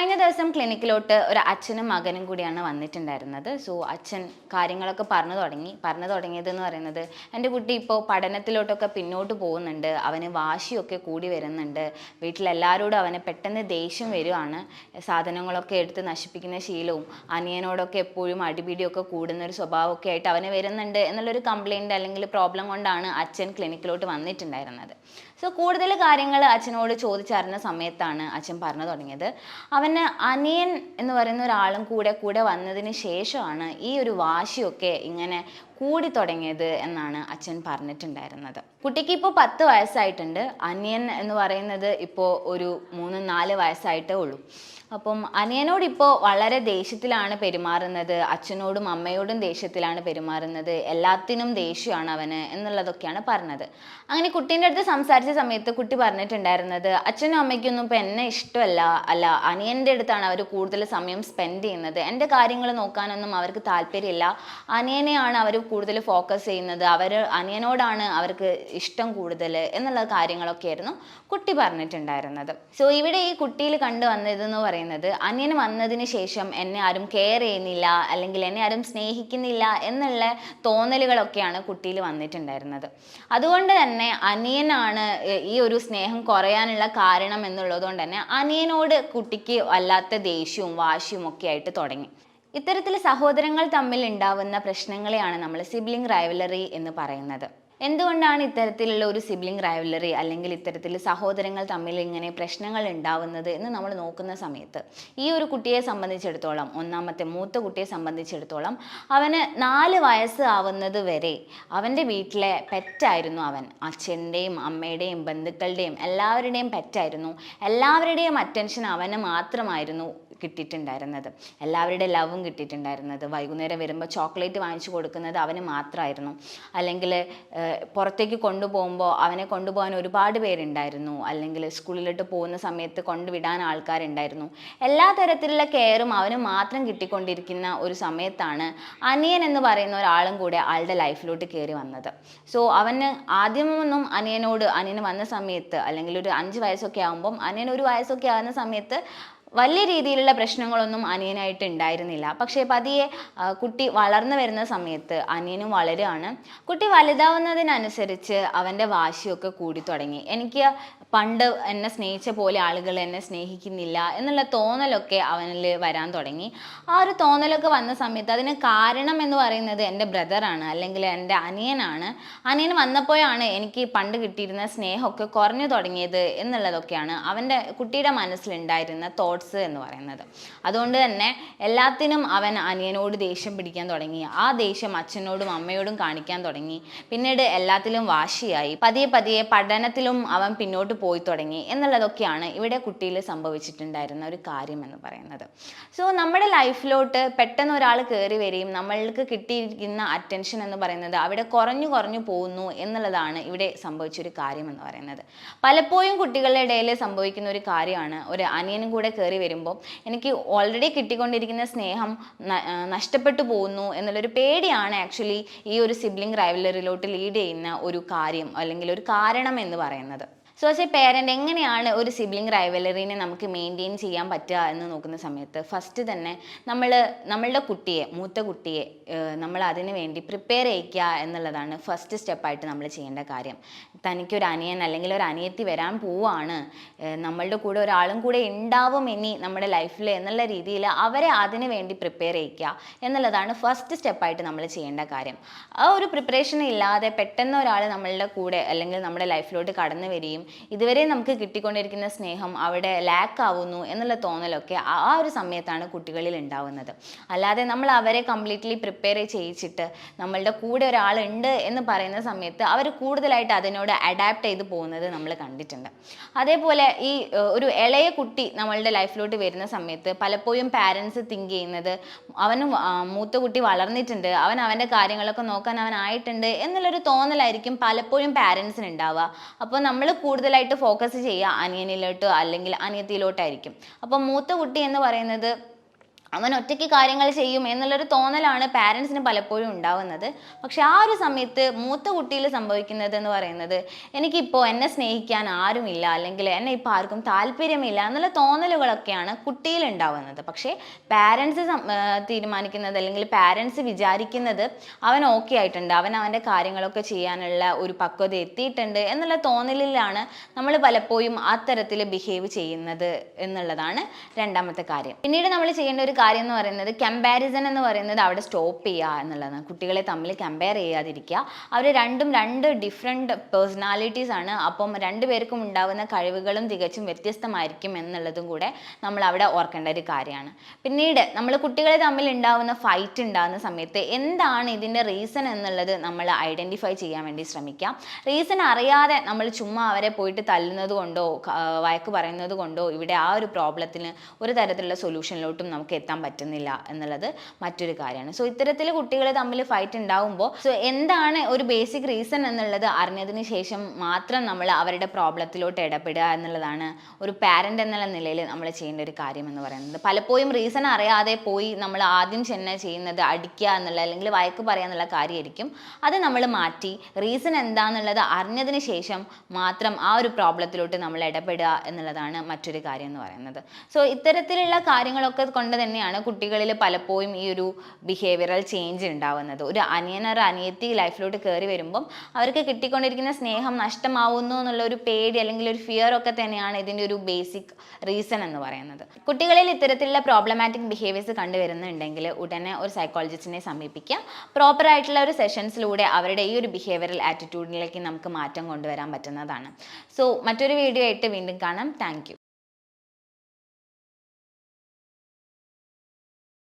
കഴിഞ്ഞ ദിവസം ക്ലിനിക്കിലോട്ട് ഒരു അച്ഛനും മകനും കൂടിയാണ് വന്നിട്ടുണ്ടായിരുന്നത്. സോ അച്ഛൻ കാര്യങ്ങളൊക്കെ പറഞ്ഞു തുടങ്ങി. പറഞ്ഞു തുടങ്ങിയത് എന്ന് പറയുന്നത് എന്റെ കുട്ടി ഇപ്പോൾ പഠനത്തിലോട്ടൊക്കെ പിന്നോട്ട് പോകുന്നുണ്ട്. അവന് വാശിയൊക്കെ കൂടി വരുന്നുണ്ട്. വീട്ടിലെല്ലാവരോടും അവന് പെട്ടെന്ന് ദേഷ്യം വരുവാണ്. സാധനങ്ങളൊക്കെ എടുത്ത് നശിപ്പിക്കുന്ന ശീലവും അനിയനോടൊക്കെ എപ്പോഴും അടിപിടിയൊക്കെ കൂടുന്ന ഒരു സ്വഭാവമൊക്കെ ആയിട്ട് അവന് വരുന്നുണ്ട് എന്നുള്ളൊരു കംപ്ലയിന്റ് അല്ലെങ്കിൽ പ്രോബ്ലം കൊണ്ടാണ് അച്ഛൻ ക്ലിനിക്കിലോട്ട് വന്നിട്ടുണ്ടായിരുന്നത്. സോ കൂടുതൽ കാര്യങ്ങൾ അച്ഛനോട് ചോദിച്ചറിഞ്ഞ സമയത്താണ് അച്ഛൻ പറഞ്ഞു തുടങ്ങിയത്. അവന് അനിയൻ എന്ന് പറയുന്ന ഒരാളും കൂടെ കൂടെ വന്നതിന് ശേഷമാണ് ഈ ഒരു വാശിയൊക്കെ ഇങ്ങനെ കൂടി തുടങ്ങിയത് എന്നാണ് അച്ഛൻ പറഞ്ഞിട്ടുണ്ടായിരുന്നത്. കുട്ടിക്ക് ഇപ്പോൾ പത്ത് വയസ്സായിട്ടുണ്ട്. അനിയൻ എന്ന് പറയുന്നത് ഇപ്പോൾ ഒരു മൂന്ന് നാല് വയസ്സായിട്ടേ ഉള്ളൂ. അപ്പം അനിയനോട് ഇപ്പോൾ വളരെ ദേഷ്യത്തിലാണ് പെരുമാറുന്നത്. അച്ഛനോടും അമ്മയോടും ദേഷ്യത്തിലാണ് പെരുമാറുന്നത്. എല്ലാത്തിനും ദേഷ്യമാണ് അവന് എന്നുള്ളതൊക്കെയാണ് പറഞ്ഞത്. അങ്ങനെ കുട്ടീന്റെ അടുത്ത് സംസാരിച്ച സമയത്ത് കുട്ടി പറഞ്ഞിട്ടുണ്ടായിരുന്നത് അച്ഛനും അമ്മയ്ക്കൊന്നും ഇപ്പം എന്നെ ഇഷ്ടമല്ല. അല്ല അനിയന്റെ അടുത്താണ് അവർ കൂടുതൽ സമയം സ്പെൻഡ് ചെയ്യുന്നത്. എന്റെ കാര്യങ്ങൾ നോക്കാനൊന്നും അവർക്ക് താല്പര്യമില്ല. അനിയനെയാണ് അവർ കൂടുതൽ ഫോക്കസ് ചെയ്യുന്നത്? അവർ അനിയനോടാണ് അവർക്ക് ഇഷ്ടം കൂടുതൽ എന്നുള്ള കാര്യങ്ങളൊക്കെയായിരുന്നു കുട്ടി പറഞ്ഞിട്ടുണ്ടായിരുന്നത്. സോ ഇവിടെ ഈ കുട്ടിയിൽ കണ്ടു വന്നതെന്ന് പറയുന്നത് അനിയൻ വന്നതിന് ശേഷം എന്നെ ആരും കെയർ ചെയ്യുന്നില്ല അല്ലെങ്കിൽ എന്നെ ആരും സ്നേഹിക്കുന്നില്ല എന്നുള്ള തോന്നലുകളൊക്കെയാണ് കുട്ടിയിൽ വന്നിട്ടുണ്ടായിരുന്നത്. അതുകൊണ്ട് തന്നെ അനിയനാണ് ഈ ഒരു സ്നേഹം കുറയാനുള്ള കാരണം എന്നുള്ളത് കൊണ്ട് തന്നെ അനിയനോട് കുട്ടിക്ക് വല്ലാത്ത ദേഷ്യവും വാശിയും ഒക്കെ ആയിട്ട് തുടങ്ങി. ഇത്തരത്തിൽ സഹോദരങ്ങൾ തമ്മിൽ ഉണ്ടാവുന്ന പ്രശ്നങ്ങളെയാണ് നമ്മൾ സിബ്ലിംഗ് റൈവലറി എന്ന് പറയുന്നത്. എന്തുകൊണ്ടാണ് ഇത്തരത്തിലുള്ള ഒരു സിബ്ലിംഗ് റൈവലറി അല്ലെങ്കിൽ ഇത്തരത്തിൽ സഹോദരങ്ങൾ തമ്മിൽ ഇങ്ങനെ പ്രശ്നങ്ങൾ ഉണ്ടാവുന്നത് എന്ന് നമ്മൾ നോക്കുന്ന സമയത്ത്? ഈ ഒരു കുട്ടിയെ സംബന്ധിച്ചിടത്തോളം ഒന്നാമത്തെ മൂത്ത കുട്ടിയെ സംബന്ധിച്ചിടത്തോളം അവന് നാല് വയസ്സ് ആവുന്നത് വരെ അവന്റെ വീട്ടിലെ പെറ്റായിരുന്നു അവൻ. അച്ഛന്റെയും അമ്മയുടെയും ബന്ധുക്കളുടെയും എല്ലാവരുടെയും പെറ്റായിരുന്നു. എല്ലാവരുടെയും അറ്റൻഷൻ അവന് മാത്രമായിരുന്നു കിട്ടിയിട്ടുണ്ടായിരുന്നത്. എല്ലാവരുടെ ലവും കിട്ടിയിട്ടുണ്ടായിരുന്നത്. വൈകുന്നേരം വരുമ്പോൾ ചോക്ലേറ്റ് വാങ്ങിച്ചു കൊടുക്കുന്നത് അവന് മാത്രമായിരുന്നു. അല്ലെങ്കിൽ പുറത്തേക്ക് കൊണ്ടുപോകുമ്പോൾ അവനെ കൊണ്ടുപോകാൻ ഒരുപാട് പേരുണ്ടായിരുന്നു. അല്ലെങ്കിൽ സ്കൂളിലോട്ട് പോകുന്ന സമയത്ത് കൊണ്ടുവിടാൻ ആൾക്കാരുണ്ടായിരുന്നു. എല്ലാ തരത്തിലുള്ള കെയറും അവന് മാത്രം കിട്ടിക്കൊണ്ടിരിക്കുന്ന ഒരു സമയത്താണ് അനിയൻ എന്ന് പറയുന്ന ഒരാളും കൂടെ ആളുടെ ലൈഫിലോട്ട് കയറി വന്നത്. സോ അവന് ആദ്യമൊന്നും അനിയനോട് അനിയന് വന്ന സമയത്ത് അല്ലെങ്കിൽ ഒരു അഞ്ച് വയസ്സൊക്കെ ആകുമ്പം അനിയൻ ഒരു വയസ്സൊക്കെ ആകുന്ന സമയത്ത് വലിയ രീതിയിലുള്ള പ്രശ്നങ്ങളൊന്നും അനിയനായിട്ട് ഉണ്ടായിരുന്നില്ല. പക്ഷേ പതിയെ കുട്ടി വളർന്നു വരുന്ന സമയത്ത് അനിയനും വളരുകയാണ്. കുട്ടി വലുതാവുന്നതിനനുസരിച്ച് അവന്റെ വാശിയൊക്കെ കൂടി തുടങ്ങി. എനിക്ക് പണ്ട് എന്നെ സ്നേഹിച്ച പോലെ ആളുകൾ എന്നെ സ്നേഹിക്കുന്നില്ല എന്നുള്ള തോന്നലൊക്കെ അവനിൽ വരാൻ തുടങ്ങി. ആ ഒരു തോന്നലൊക്കെ വന്ന സമയത്ത് അതിന് കാരണം എന്ന് പറയുന്നത് എന്റെ ബ്രദറാണ് അല്ലെങ്കിൽ എന്റെ അനിയനാണ്. അനിയൻ വന്നപ്പോഴാണ് എനിക്ക് പണ്ട് കിട്ടിയിരുന്ന സ്നേഹമൊക്കെ കുറഞ്ഞു തുടങ്ങിയത് എന്നുള്ളതൊക്കെയാണ് അവന്റെ കുട്ടിയുടെ മനസ്സിലുണ്ടായിരുന്ന തോട്ട്സ് എന്ന് പറയുന്നത്. അതുകൊണ്ട് തന്നെ എല്ലാത്തിനും അവൻ അനിയനോട് ദേഷ്യം പിടിക്കാൻ തുടങ്ങി. ആ ദേഷ്യം അച്ഛനോടും അമ്മയോടും കാണിക്കാൻ തുടങ്ങി. പിന്നീട് എല്ലാത്തിലും വാശിയായി. പതിയെ പതിയെ പഠനത്തിലും അവൻ പിന്നോട്ട് പോയി തുടങ്ങി എന്നുള്ളതൊക്കെയാണ് ഇവിടെ കുട്ടിയിൽ സംഭവിച്ചിട്ടുണ്ടായിരുന്ന ഒരു കാര്യം എന്ന് പറയുന്നത്. സോ നമ്മുടെ ലൈഫിലോട്ട് പെട്ടെന്ന് ഒരാൾ കയറി വരികയും നമ്മൾക്ക് കിട്ടിയിരിക്കുന്ന അറ്റൻഷൻ എന്ന് പറയുന്നത് അവിടെ കുറഞ്ഞു കുറഞ്ഞു പോകുന്നു എന്നുള്ളതാണ് ഇവിടെ സംഭവിച്ചൊരു കാര്യം എന്ന് പറയുന്നത്. പലപ്പോഴും കുട്ടികളുടെ ഇടയിൽ സംഭവിക്കുന്ന ഒരു കാര്യമാണ് ഒരു അനിയനും കൂടെ കയറി വരുമ്പോൾ എനിക്ക് ഓൾറെഡി കിട്ടിക്കൊണ്ടിരിക്കുന്ന സ്നേഹം നഷ്ടപ്പെട്ടു പോകുന്നു എന്നുള്ളൊരു പേടിയാണ് ആക്ച്വലി ഈ ഒരു സിബ്ലിംഗ് റൈവലറിലോട്ട് ലീഡ് ചെയ്യുന്ന ഒരു കാര്യം അല്ലെങ്കിൽ ഒരു കാരണം എന്ന് പറയുന്നത്. സോ ആസ് പേരന്റ് എങ്ങനെയാണ് ഒരു സിബ്ലിംഗ് റൈവലറിനെ നമുക്ക് മെയിന്റെയിൻ ചെയ്യാൻ പറ്റുക എന്ന് നോക്കുന്ന സമയത്ത് ഫസ്റ്റ് തന്നെ നമ്മൾ നമ്മളുടെ കുട്ടിയെ മൂത്ത കുട്ടിയെ നമ്മൾ അതിന് വേണ്ടി പ്രിപ്പയർ ചെയ്യിക്കുക എന്നുള്ളതാണ് ഫസ്റ്റ് സ്റ്റെപ്പായിട്ട് നമ്മൾ ചെയ്യേണ്ട കാര്യം. തനിക്കൊരു അനിയൻ അല്ലെങ്കിൽ ഒരു അനിയത്തി വരാൻ പോവാണ് നമ്മളുടെ കൂടെ ഒരാളും കൂടെ ഉണ്ടാവും ഇനി നമ്മുടെ ലൈഫിൽ എന്നുള്ള രീതിയിൽ അവരെ അതിന് വേണ്ടി പ്രിപ്പയർ ചെയ്യിക്കുക എന്നുള്ളതാണ് ഫസ്റ്റ് സ്റ്റെപ്പായിട്ട് നമ്മൾ ചെയ്യേണ്ട കാര്യം. ആ ഒരു പ്രിപ്പറേഷൻ ഇല്ലാതെ പെട്ടെന്ന് ഒരാൾ നമ്മളുടെ കൂടെ അല്ലെങ്കിൽ നമ്മുടെ ലൈഫിലോട്ട് കടന്നു വരികയും ഇതുവരെ നമുക്ക് കിട്ടിക്കൊണ്ടിരിക്കുന്ന സ്നേഹം അവിടെ ലാക്ക് ആവുന്നു എന്നുള്ള തോന്നലൊക്കെ ആ ഒരു സമയത്താണ് കുട്ടികളിൽ ഉണ്ടാവുന്നത്. അല്ലാതെ നമ്മൾ അവരെ കംപ്ലീറ്റ്ലി പ്രിപ്പയർ ചെയ്യിച്ചിട്ട് നമ്മളുടെ കൂടെ ഒരാളുണ്ട് എന്ന് പറയുന്ന സമയത്ത് അവർ കൂടുതലായിട്ട് അതിനോട് അഡാപ്റ്റ് ചെയ്ത് പോകുന്നത് നമ്മൾ കണ്ടിട്ടുണ്ട്. അതേപോലെ ഈ ഒരു ഇളയ കുട്ടി നമ്മളുടെ ലൈഫിലോട്ട് വരുന്ന സമയത്ത് പലപ്പോഴും പാരൻസ് തിങ്ക് ചെയ്യുന്നത് അവന് മൂത്ത കുട്ടി വളർന്നിട്ടുണ്ട്. അവൻ അവന്റെ കാര്യങ്ങളൊക്കെ നോക്കാൻ അവനായിട്ടുണ്ട് എന്നുള്ളൊരു തോന്നലായിരിക്കും പലപ്പോഴും പാരൻസിന് ഉണ്ടാവുക അപ്പോൾ നമ്മൾ കൂടുതലായിട്ട് ഫോക്കസ് ചെയ്യുക അനിയനിലോട്ടോ അല്ലെങ്കിൽ അനിയത്തിയിലോട്ടായിരിക്കും. അപ്പോൾ മൂത്ത കുട്ടി എന്ന് പറയുന്നത് അവൻ ഒറ്റയ്ക്ക് കാര്യങ്ങൾ ചെയ്യും എന്നുള്ളൊരു തോന്നലാണ് പാരൻസിന് പലപ്പോഴും ഉണ്ടാവുന്നത്. പക്ഷെ ആ ഒരു സമയത്ത് മൂത്ത കുട്ടിയിൽ സംഭവിക്കുന്നത് എന്ന് പറയുന്നത് എനിക്കിപ്പോൾ എന്നെ സ്നേഹിക്കാൻ ആരുമില്ല അല്ലെങ്കിൽ എന്നെ ഇപ്പോൾ ആർക്കും താല്പര്യമില്ല എന്നുള്ള തോന്നലുകളൊക്കെയാണ് കുട്ടിയിൽ ഉണ്ടാവുന്നത്. പക്ഷേ പാരൻസ് തീരുമാനിക്കുന്നത് അല്ലെങ്കിൽ പാരൻസ് വിചാരിക്കുന്നത് അവൻ ഓക്കെ ആയിട്ടുണ്ട് അവൻ അവന്റെ കാര്യങ്ങളൊക്കെ ചെയ്യാനുള്ള ഒരു പക്വത എത്തിയിട്ടുണ്ട് എന്നുള്ള തോന്നലിലാണ് നമ്മൾ പലപ്പോഴും അത്തരത്തിൽ ബിഹേവ് ചെയ്യുന്നത് എന്നുള്ളതാണ് രണ്ടാമത്തെ കാര്യം. പിന്നീട് നമ്മൾ ചെയ്യേണ്ട ഒരു കാര്യം എന്ന് പറയുന്നത് കമ്പാരിസൺ എന്ന് പറയുന്നത് അവിടെ സ്റ്റോപ്പ് ചെയ്യുക എന്നുള്ളതാണ്. കുട്ടികളെ തമ്മിൽ കമ്പയർ ചെയ്യാതിരിക്കുക. അവർ രണ്ടും രണ്ട് ഡിഫറെന്റ് പേഴ്സണാലിറ്റീസ് ആണ്. അപ്പം രണ്ടുപേർക്കും ഉണ്ടാകുന്ന കഴിവുകളും തികച്ചും വ്യത്യസ്തമായിരിക്കും എന്നുള്ളതും കൂടെ നമ്മൾ അവിടെ ഓർക്കേണ്ട ഒരു കാര്യമാണ്. പിന്നീട് നമ്മൾ കുട്ടികളെ തമ്മിൽ ഉണ്ടാകുന്ന ഫൈറ്റ് ഉണ്ടാകുന്ന സമയത്ത് എന്താണ് ഇതിന്റെ റീസൺ എന്നുള്ളത് നമ്മൾ ഐഡന്റിഫൈ ചെയ്യാൻ വേണ്ടി ശ്രമിക്കാം. റീസൺ അറിയാതെ നമ്മൾ ചുമ്മാ അവരെ പോയിട്ട് തല്ലുന്നത് കൊണ്ടോ വയക്ക് പറയുന്നത് കൊണ്ടോ ഇവിടെ ആ ഒരു പ്രോബ്ലത്തിന് ഒരു തരത്തിലുള്ള സൊല്യൂഷനിലോട്ടും നമുക്ക് എത്താൻ പറ്റുന്നില്ല എന്നുള്ളത് മറ്റൊരു കാര്യമാണ്. സോ ഇത്തരത്തിൽ കുട്ടികൾ തമ്മിൽ ഫൈറ്റ് ഉണ്ടാവുമ്പോൾ സോ എന്താണ് ഒരു ബേസിക് റീസൺ എന്നുള്ളത് അറിഞ്ഞതിന് ശേഷം മാത്രം നമ്മൾ അവരുടെ പ്രോബ്ലത്തിലോട്ട് ഇടപെടുക എന്നുള്ളതാണ് ഒരു പാരന്റ് എന്നുള്ള നിലയിൽ നമ്മൾ ചെയ്യേണ്ട ഒരു കാര്യം എന്ന് പറയുന്നത്. പലപ്പോഴും റീസൺ അറിയാതെ പോയി നമ്മൾ ആദ്യം ചെന്ന് ചെയ്യുന്നത് അടിക്കുക എന്നുള്ള അല്ലെങ്കിൽ വഴക്ക് പറയുക എന്നുള്ള കാര്യമായിരിക്കും. അത് നമ്മൾ മാറ്റി റീസൺ എന്താണെന്നുള്ളത് അറിഞ്ഞതിന് ശേഷം മാത്രം ആ ഒരു പ്രോബ്ലത്തിലോട്ട് നമ്മൾ ഇടപെടുക എന്നുള്ളതാണ് മറ്റൊരു കാര്യം എന്ന് പറയുന്നത്. സോ ഇത്തരത്തിലുള്ള കാര്യങ്ങളൊക്കെ കൊണ്ട് തന്നെയാണ് കുട്ടികളിൽ പലപ്പോഴും ഈ ഒരു ബിഹേവിയറൽ ചേഞ്ച് ഉണ്ടാവുന്നത്. ഒരു അനിയൻ ഒരു അനിയത്തി ലൈഫിലോട്ട് കയറി വരുമ്പം അവർക്ക് കിട്ടിക്കൊണ്ടിരിക്കുന്ന സ്നേഹം നഷ്ടമാവുന്നു എന്നുള്ള ഒരു പേടി അല്ലെങ്കിൽ ഒരു ഫിയർ ഒക്കെ തന്നെയാണ് ഇതിന്റെ ഒരു ബേസിക് റീസൺ എന്ന് പറയുന്നത്. കുട്ടികളിൽ ഇത്തരത്തിലുള്ള പ്രോബ്ലമാറ്റിക് ബിഹേവിയേഴ്സ് കണ്ടുവരുന്നുണ്ടെങ്കിൽ ഉടനെ ഒരു സൈക്കോളജിസ്റ്റിനെ സമീപിക്കാം പ്രോപ്പർ ആയിട്ടുള്ള ഒരു സെഷൻസിലൂടെ അവരുടെ ഈ ഒരു ബിഹേവിയറൽ ആറ്റിറ്റ്യൂഡിലേക്ക് നമുക്ക് മാറ്റം കൊണ്ടുവരാൻ പറ്റുന്നതാണ്. സോ മറ്റൊരു വീഡിയോ ആയിട്ട് വീണ്ടും കാണാം. താങ്ക്